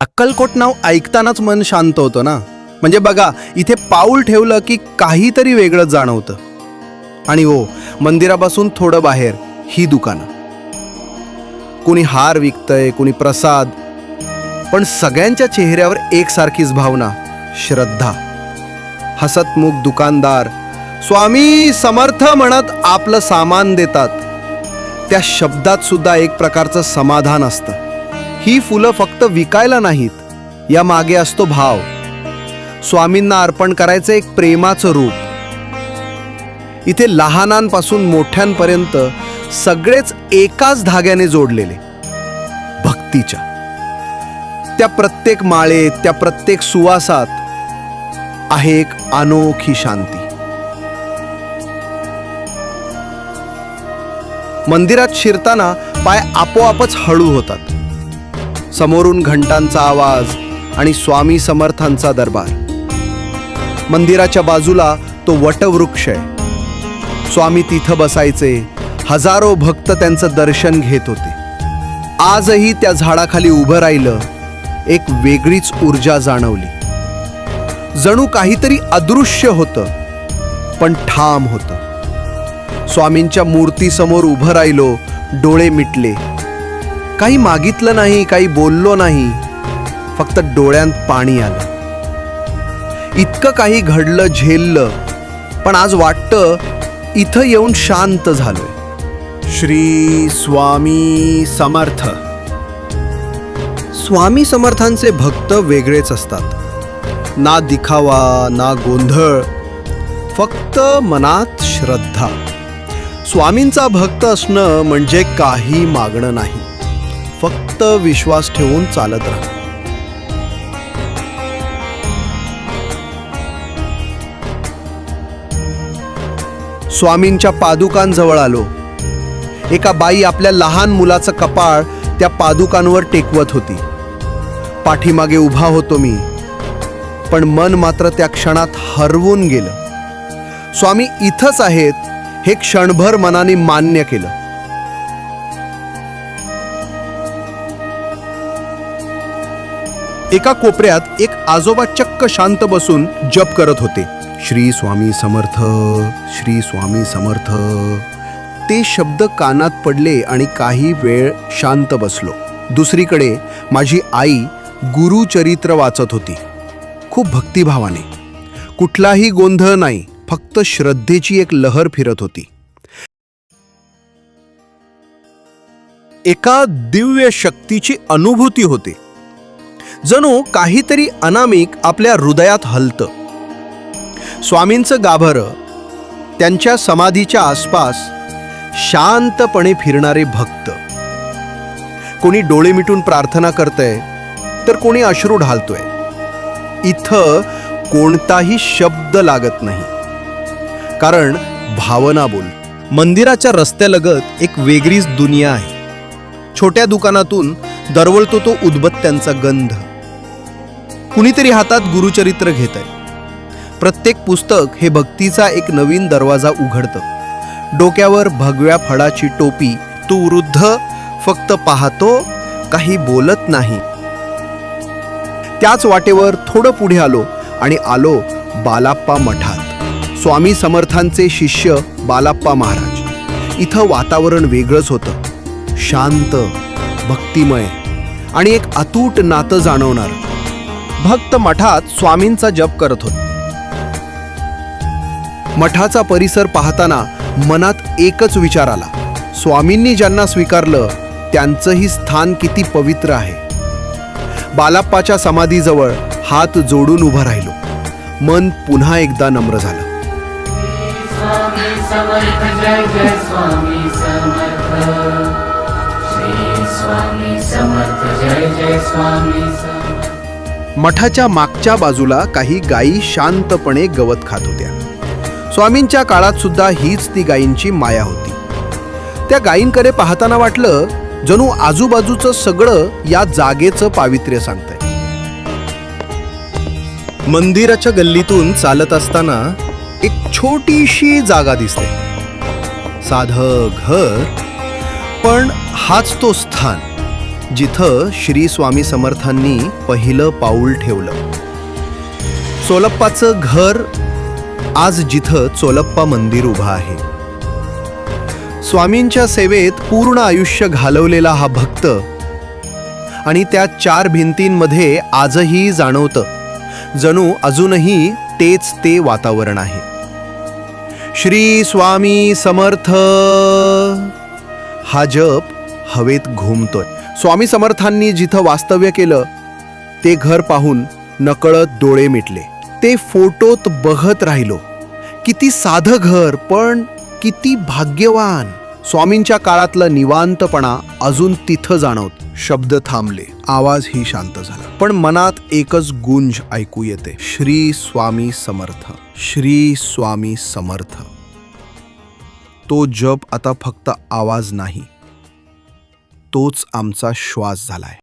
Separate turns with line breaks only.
अक्कलकोट नाव ऐकतानाच मन शांत होतं ना? म्हणजे बघा इथे पाऊल ठेवलं की काहीतरी वेगळं जाणवतं. आणि हो मंदिरापासून थोडं बाहेर ही दुकानं. कुणी हार विकतंय कुणी प्रसाद. पण सगळ्यांच्या चेहऱ्यावर एकसारखीच भावना श्रद्धा. हसतमुख दुकानदार स्वामी समर्थ म्हणत आपलं सामान देतात. त्या शब्दात सुद्धा एक प्रकारचं समाधान असतं. ही फुलं फक्त विकायला नाहीत या मागे असतो भाव. स्वामींना अर्पण करायचं एक प्रेमाचं रूप. इथे लहानांपासून मोठ्यांपर्यंत सगळेच एकाच धाग्याने जोडलेले भक्तीच्या. त्या प्रत्येक माळेत त्या प्रत्येक सुवासात आहे एक अनोखी शांती. मंदिरात शिरताना पाय आपोआपच हळू होतात. समोरून घंटांचा आवाज आणि स्वामी समर्थांचा दरबार. मंदिराच्या बाजूला तो वटवृक्ष आहे. स्वामी तिथं बसायचे हजारो भक्त त्यांचं दर्शन घेत होते. आजही त्या झाडाखाली उभं राहिलं एक वेगळीच ऊर्जा जाणवली. जणू काहीतरी अदृश्य होतं पण ठाम होतं. स्वामींच्या मूर्तीसमोर उभं राहिलो डोळे मिटले. काही मागितलं नाही काही बोललो नाही. फक्त डोळ्यात पाणी आलं. इतकं काही घडलं झेललं. पण आज वाटतं इथं येऊन शांत झालोय. श्री स्वामी समर्थ. स्वामी समर्थांचे भक्त वेगळेच असतात. ना दिखावा ना गोंधळ. फक्त मनात श्रद्धा. स्वामींचा भक्त असणं म्हणजे काही मागणं नाही. फक्त विश्वास ठेवून चालत राहा. स्वामींच्या पादुकांजवळ आलो. एका बाई आपल्या लहान मुलाचं कपाळ त्या पादुकांवर टेकवत होती. पाठीमागे उभा होतो मी. पण मन मात्र त्या क्षणात हरवून गेलं. स्वामी इथंच आहेत हे क्षणभर मनाने मान्य केलं. एका कोपऱ्यात एक आजोबा चक्क शांत बसून जप करत होते. श्री स्वामी समर्थ श्री स्वामी समर्थ. ते शब्द कानात पडले आणि काही वेळ शांत बसलो. दुसरीकडे माझी आई गुरुचरित्र वाचत होती. खूप भक्तिभावाने. कुठलाही गोंधळ नाही फक्त श्रद्धेची एक लहर फिरत होती. एका दिव्य शक्तीची अनुभूती होते. जणू काहीतरी अनामिक आपल्या हृदयात हलतं. स्वामींचं गाभरं त्यांच्या समाधीच्या आसपास शांतपणे फिरणारे भक्त. कोणी डोळे मिटून प्रार्थना करतंय तर कोणी अश्रू ढालतोय. इथं कोणताही शब्द लागत नाही. कारण भावना बोल. मंदिराच्या रस्त्यालगत एक वेगळीच दुनिया आहे. छोट्या दुकानातून दरवळतो तो उदबत्त्यांचा गंध. कुणीतरी हातात गुरुचरित्र घेत आहे प्रत्येक पुस्तक हे भक्तीचा एक नवीन दरवाजा उघडतं. डोक्यावर भगव्या फळाची टोपी तू वृद्ध फक्त पाहतो काही बोलत नाही. त्याच वाटेवर थोडं पुढे आलो आणि आलो बालाप्पा मठात. स्वामी समर्थांचे शिष्य बालाप्पा महाराज. इथं वातावरण वेगळंच होतं. शांत भक्तिमय आणि एक अतूट नातं जाणवणार. भक्त मठात स्वामींचा जप करत होते. मठाचा परिसर पाहताना मनात एकच विचार आला. स्वामींनी ज्यांना स्वीकारलं त्यांचंही स्थान किती पवित्र आहे. बालाप्पाच्या समाधीजवळ हात जोडून उभं राहिलो. मन पुन्हा एकदा नम्र झालं.
स्वामी समर्थ जय जय स्वामी
मठाच्या मागच्या बाजूला काही गायी शांतपणे गवत खात होत्या. स्वामींच्या काळात सुद्धा हीच ती गायींची माया होती. त्या गायींकडे पाहताना वाटलं जणू आजूबाजूचं सगळं या जागेचं पावित्र्य सांगतंय. मंदिराच्या गल्लीतून चालत असताना एक छोटीशी जागा दिसते. साधं घर पण हाच तो स्थान. जिथं श्री स्वामी समर्थांनी पहिलं पाऊल ठेवलं. चोलप्पाचं घर आज जिथं चोलप्पा मंदिर उभं आहे. स्वामींच्या सेवेत पूर्ण आयुष्य घालवलेला हा भक्त आणि त्या चार भिंतींमध्ये आजही जाणवतं. जणू अजूनही तेच ते वातावरण आहे. श्री स्वामी समर्थ! हा जप हवेत घुमतोय. स्वामी समर्थांनी जिथं वास्तव्य केलं ते घर पाहून नकळत डोळे मिटले. ते फोटोत बघत राहिलो. किती साधं घर पण किती भाग्यवान. स्वामींच्या काळातलं निवांतपणा अजून तिथं जाणवत. शब्द थांबले. आवाजही शांत झाला. पण मनात एकच गुंज ऐकू येते. श्री स्वामी समर्थ. श्री स्वामी समर्थ. तो जप आता फक्त आवाज नाही. तोच आमचा श्वास झालाय.